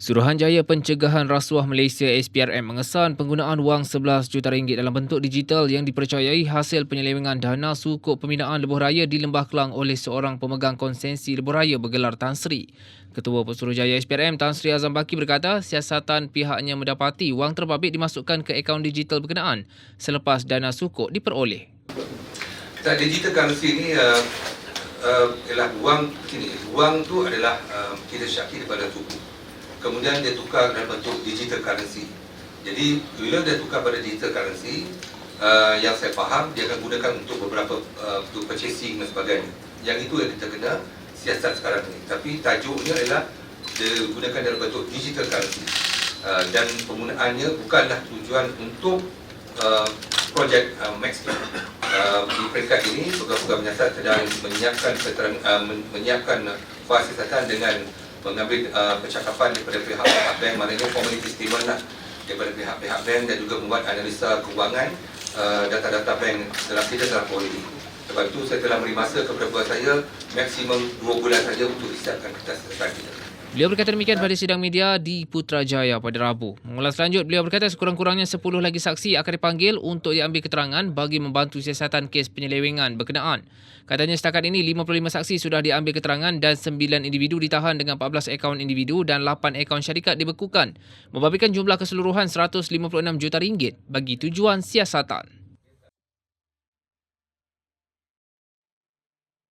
Suruhanjaya Pencegahan Rasuah Malaysia SPRM mengesan penggunaan wang 11 juta ringgit dalam bentuk digital yang dipercayai hasil penyelewengan dana sukuk pembinaan lebuh raya di Lembah Kelang oleh seorang pemegang konsensi lebuh raya bergelar Tan Sri. Ketua Pesuruhjaya SPRM Tan Sri Azam Baki berkata siasatan pihaknya mendapati wang terbabit dimasukkan ke akaun digital berkenaan selepas dana sukuk diperoleh. Tak digital currency ni uh, uh, ialah wang sini. Wang tu adalah uh, kita syaki daripada suku kemudian dia tukar dalam bentuk digital currency. Jadi bila dia tukar pada digital currency, uh, yang saya faham dia akan gunakan untuk beberapa uh, untuk purchasing dan sebagainya. Yang itu yang kita kena siasat sekarang ini. Tapi tajuknya adalah dia gunakan dalam bentuk digital currency. Uh, dan penggunaannya bukanlah tujuan untuk uh, projek uh, Max uh, di peringkat ini program-program menyasar sedang menyiapkan keterang, uh, menyiapkan fasilitas dengan mengambil uh, percakapan daripada pihak-pihak bank maknanya formality statement lah daripada pihak-pihak bank dan juga membuat analisa keuangan uh, data-data bank dalam kita dalam politik. Sebab itu saya telah beri masa kepada buat saya maksimum 2 bulan saja untuk disiapkan kertas kertas kita. Beliau berkata demikian pada sidang media di Putrajaya pada Rabu. Mengulas lanjut, beliau berkata sekurang-kurangnya 10 lagi saksi akan dipanggil untuk diambil keterangan bagi membantu siasatan kes penyelewengan berkenaan. Katanya setakat ini 55 saksi sudah diambil keterangan dan 9 individu ditahan dengan 14 akaun individu dan 8 akaun syarikat dibekukan. Membabitkan jumlah keseluruhan 156 juta ringgit bagi tujuan siasatan.